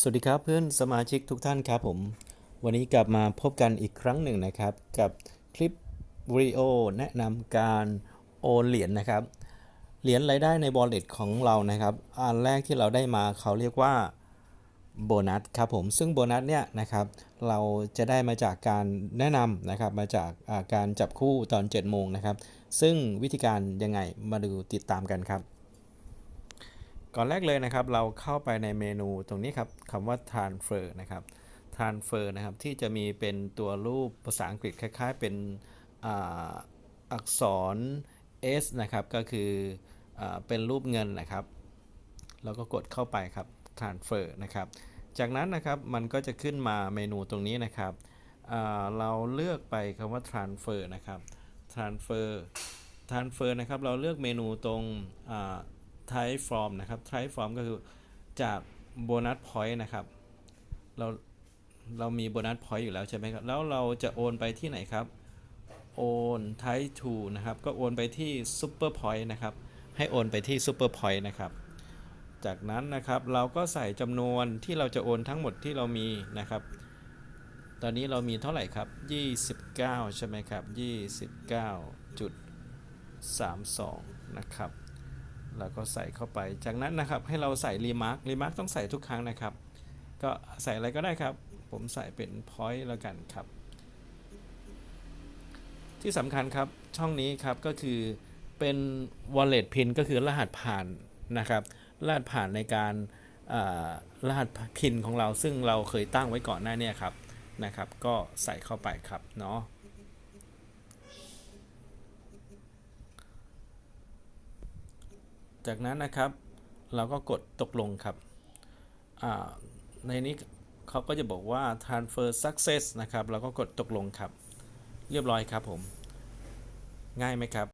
สวัสดีครับเพื่อนสมาชิกทุกท่านครับผม วันนี้กลับมาพบกันอีกครั้งหนึ่งนะครับ กับคลิปวิดีโอแนะนำการโอนเหรียญนะครับ เหรียญรายได้ในบอลเลตของเรานะครับอันแรกที่เราได้มาเขาเรียกว่าโบนัสครับผมซึ่งโบนัสเนี่ยนะครับเราจะได้มาจากการแนะนำนะครับมาจากาการจับคู่ตอน7โมงนะครับ ซึ่งวิธีการยังไงมาดูติดตามกันครับ ก่อนแรกเลยนะครับเราเข้าไปในเมนูตรงนี้ครับคำว่า transfer นะครับ transfer นะครับที่จะมีเป็นตัวรูปภาษาอังกฤษคล้าย ๆ เป็นอ,อักษร S นะครับก็คืออเป็นรูปเงินนะครับแล้วก็กดเข้าไปครับ transfer นะครับ จากนั้นนะครับมันก็จะขึ้นมาเมนูตรงนี้นะครับเราเลือกไปคำว่า transfer นะครับ transfer transfer นะครับเราเลือกเมนูตรง type form นะครับ type form ก็คือจากโบนัส point นะครับ เราเรามีโบนัส point อยู่แล้วใช่ไหมครับ แล้วเราจะโอนไปที่ไหนครับ โอน type to นะครับ ก็โอนไปที่ super point นะครับ ให้โอนไปที่ super point นะครับ จากนั้นนะครับเราก็ใส่จำนวนที่เราจะโอนทั้งหมดที่เรามีนะครับ ตอนนี้เรามีเท่าไหร่ครับ 29 ใช่ไหมครับ 29.32 นะครับ แล้วก็ใส่เข้าไป จากนั้นนะครับให้เราใส่รีมาร์ครีมาร์คต้องใส่ทุกครั้งนะครับ ก็ใส่อะไรก็ได้ครับ ผมใส่เป็น point แล้วกันครับ ที่สำคัญครับช่องนี้ครับก็คือเป็น wallet pin ก็คือรหัสผ่านนะครับ รหัสผ่านในการรหัส pin ของเราซึ่งเราเคยตั้งไว้ก่อนหน้านี้ครับนะครับ ก็ใส่เข้าไปครับเนาะ จากนั้นนะครับเราก็กดตกลงครับในนี้เขาก็จะบอกว่า transfer success นะครับ เราก็กดตกลงครับ เรียบร้อยครับผม ง่ายไหมครับ